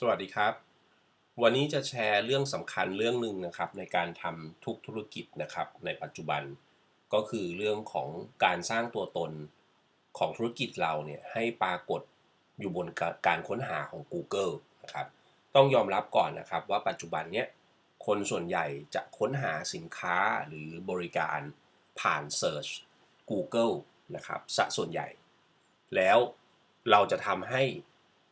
สวัสดีครับ วันนี้จะแชร์เรื่องสำคัญเรื่องหนึ่งนะครับ ในการทำทุกธุรกิจนะครับ ในปัจจุบันก็คือเรื่องของการสร้างตัวตนของธุรกิจเราเนี่ยให้ปรากฏอยู่บนการค้นหาของ Google นะครับต้องยอมรับก่อนนะครับว่าปัจจุบันเนี้ยคนส่วนใหญ่จะค้นหาสินค้าหรือบริการผ่าน Search Google นะครับสะส่วนใหญ่ แล้วเราจะทำให้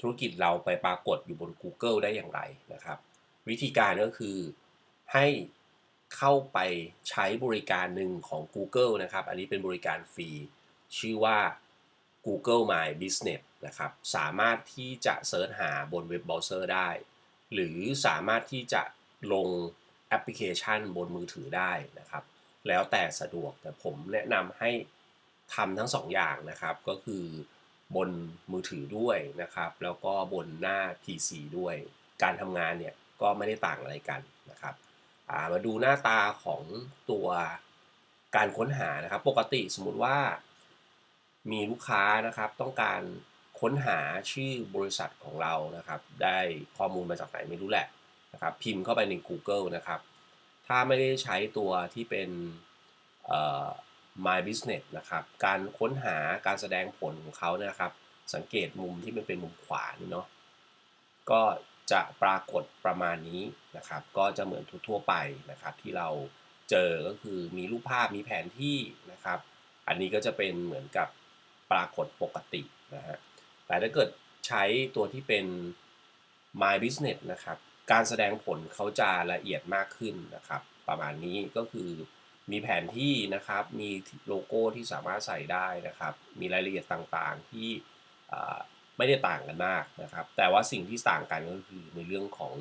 ธุรกิจเราไปปรากฏอยู่บน Google ได้อย่างไรนะครับ วิธีการก็คือให้เข้าไปใช้บริการหนึ่งของ Google นะครับ อันนี้เป็นบริการฟรี ชื่อว่า Google My Business นะครับ สามารถที่จะเสิร์ชหาบนเว็บเบราว์เซอร์ได้ หรือสามารถที่จะลงแอปพลิเคชันบนมือถือได้นะครับ แล้วแต่สะดวกแต่ผมแนะนำให้ทำทั้งสองอย่างนะครับ ก็คือ บนมือถือด้วยนะครับ แล้วก็บนหน้า PC ด้วย การทำงานเนี่ยก็ไม่ได้ต่างอะไรกันนะครับมาดูหน้าตาของตัวการค้นหานะครับ ปกติสมมุติว่า มีลูกค้านะครับต้องการค้นหาชื่อบริษัทของเรานะครับ ได้ข้อมูลมาจากไหนไม่รู้แหละนะครับ พิมพ์เข้าไปใน Google นะครับ ถ้าไม่ได้ใช้ตัวที่เป็น My Business นะครับ การค้นหาการแสดงผลของเขานะครับ สังเกตมุมที่มันเป็นมุมขวานี่เนาะ ก็จะปรากฏประมาณนี้นะครับ ก็จะเหมือนทั่วไปนะครับที่เราเจอ ก็คือมีรูปภาพมีแผนที่นะครับ อันนี้ก็จะเป็นเหมือนกับปรากฏปกตินะฮะ แต่ถ้าเกิดใช้ตัวที่เป็น My Business นะครับ การแสดงผลเขาจะละเอียดมากขึ้นนะครับ ประมาณนี้ก็คือ มีแผนที่นะครับ มีโลโก้ที่สามารถใส่ได้นะครับ มีรายละเอียดต่างๆที่ไม่ได้ต่างกันมากนะครับ แต่ว่าสิ่งที่ต่างกันก็คือในเรื่องของ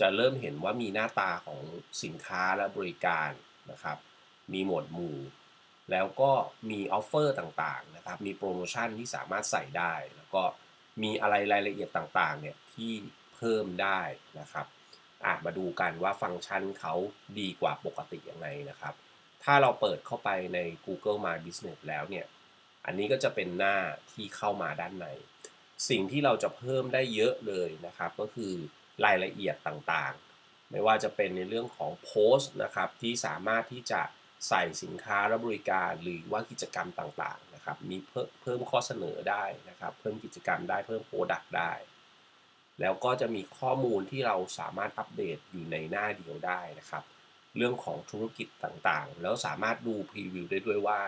จะเริ่มเห็นว่ามีหน้าตาของสินค้าและบริการนะครับ มีหมวดหมู่ แล้วก็มีออฟเฟอร์ต่างๆนะครับ มีโปรโมชั่นที่สามารถใส่ได้ แล้วก็มีอะไรรายละเอียดต่างๆเนี่ยที่เพิ่มได้นะครับอะมาดูกันว่าฟังก์ชันเขาดีกว่าปกติยังไงนะครับ ถ้าเราเปิดเข้าไปใน Google My Business แล้วเนี่ย อันนี้ก็จะเป็นหน้าที่เข้ามาด้านใน สิ่งที่เราจะเพิ่มได้เยอะเลยนะครับ ก็คือรายละเอียดต่างๆ ไม่ว่าจะเป็นในเรื่องของโพสต์นะครับที่สามารถที่จะใส่สินค้าและบริการหรือว่ากิจกรรมต่างๆนะครับมีเพิ่มเพิ่มข้อเสนอได้นะครับ เพิ่มกิจกรรมได้เพิ่มโปรดักต์ได้ แล้วก็จะมีข้อมูลที่เราสามารถอัปเดตอยู่ในหน้าเดียวได้นะครับ เรื่องของธุรกิจต่างๆ แล้วสามารถดูพรีวิวได้ด้วยว่า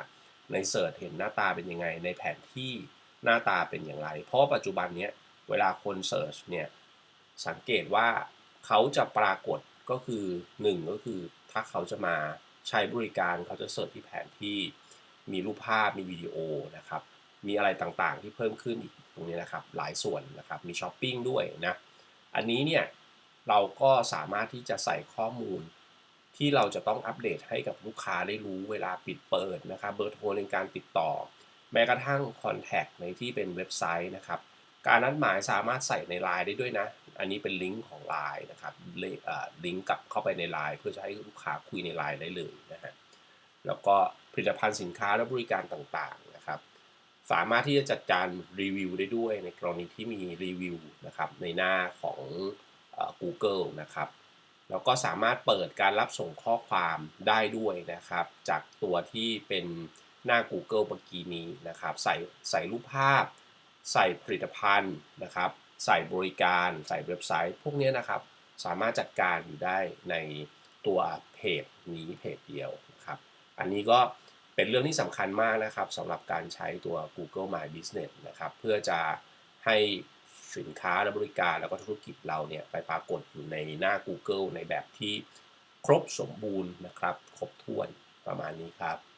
ในเสิร์ชเห็นหน้าตาเป็นยังไง ในแผนที่หน้าตาเป็นอย่างไร เพราะปัจจุบันนี้เวลาคนเสิร์ชเนี่ยสังเกตว่าเขาจะปรากฏก็คือ 1 ก็คือถ้าเขาจะมาใช้บริการเขาจะเสิร์ชที่แผนที่มีรูปภาพมีวิดีโอนะครับมีอะไรต่างๆที่เพิ่มขึ้นอีกตรงนี้นะครับหลายส่วนนะครับมีช้อปปิ้งด้วยนะอันนี้เนี่ยเราก็สามารถที่จะใส่ข้อมูล ที่เราจะต้องอัปเดตให้กับลูกค้าได้รู้เวลาปิดเปิดนะครับเบอร์โทรในการติดต่อ แม้กระทั่งคอนแทคในที่เป็นเว็บไซต์นะครับการนัดหมายสามารถใส่ใน Line ได้ด้วยนะ อันนี้เป็นลิงก์ของ Line นะครับลิงก์กลับเข้าไปใน Line เพื่อจะให้ลูกค้าคุยใน Line ได้เลยนะฮะแล้วก็ผลิตภัณฑ์สินค้าและบริการต่างๆนะครับ สามารถที่จะจัดการรีวิวได้ด้วยในกรณีที่มีรีวิวนะครับในหน้าของ Google นะครับ แล้วก็สามารถเปิดการรับส่งข้อความได้ด้วยนะครับ จากตัวที่เป็นหน้า Google เมื่อกี้นี้นะครับ ใส่ใส่รูปภาพ ใส่ผลิตภัณฑ์นะครับ ใส่บริการ ใส่เว็บไซต์ พวกนี้นะครับ สามารถจัดการอยู่ได้ในตัวเพจนี้เพจเดียวนะครับ อันนี้ก็เป็นเรื่องที่สำคัญมากนะครับสำหรับการใช้ตัว Google My Business นะครับ เพื่อจะให้ สินค้าและบริการแล้วก็ธุรกิจเราเนี่ยไปปรากฏอยู่ในหน้า Google ในแบบที่ครบสมบูรณ์นะครับ ครบถ้วนประมาณนี้ครับ